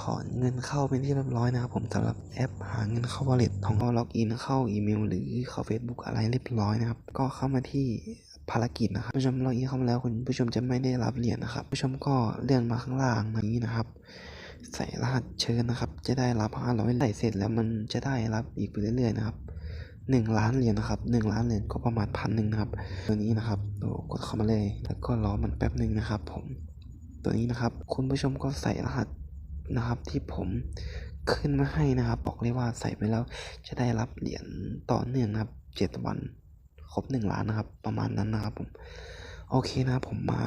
ถอนเงินเข้าเป็นที่เรียบร้อยนะครับผมสำหรับแอปหาเงินเข้า wallet ของเราล็อกอินเข้าอีเมล หรือเข้า Facebook อะไรเรียบร้อยนะครับ ก็เข้ามาที่ภารกิจนะครับผู้ชมล็อกอินเข้ามาแล้วคุณผู้ชมจะไม่ได้รับเหรียญนะครับ ผู้ชมก็เลื่อนมาข้างล่างนี้นะครับ ใส่รหัสเชิญนะครับ จะได้รับ500ใส่เสร็จแล้วมันจะได้รับอีกไปเรื่อยๆนะครับหนึ่งล้านเหรียญนะครับหนึ่งล้านเหรียญก็ประมาณพันหนึ่งนะครับตัวนี้นะครับโอ้กดเข้ามาเลย แล้วก็รอมันแป๊บหนึ่งนะครับ ผมตัวนี้นะครับ คุณผู้ชมก็ใส่รหัส นะครับที่ผมขึ้นมาให้นะครับ บอกเลยว่าใส่ไปแล้วจะได้รับเหรียญต่อเนื่องนะครับเจ็ดวันครบหนึ่งล้านนะครับ ประมาณนั้นนะครับผม โอเคนะผมมา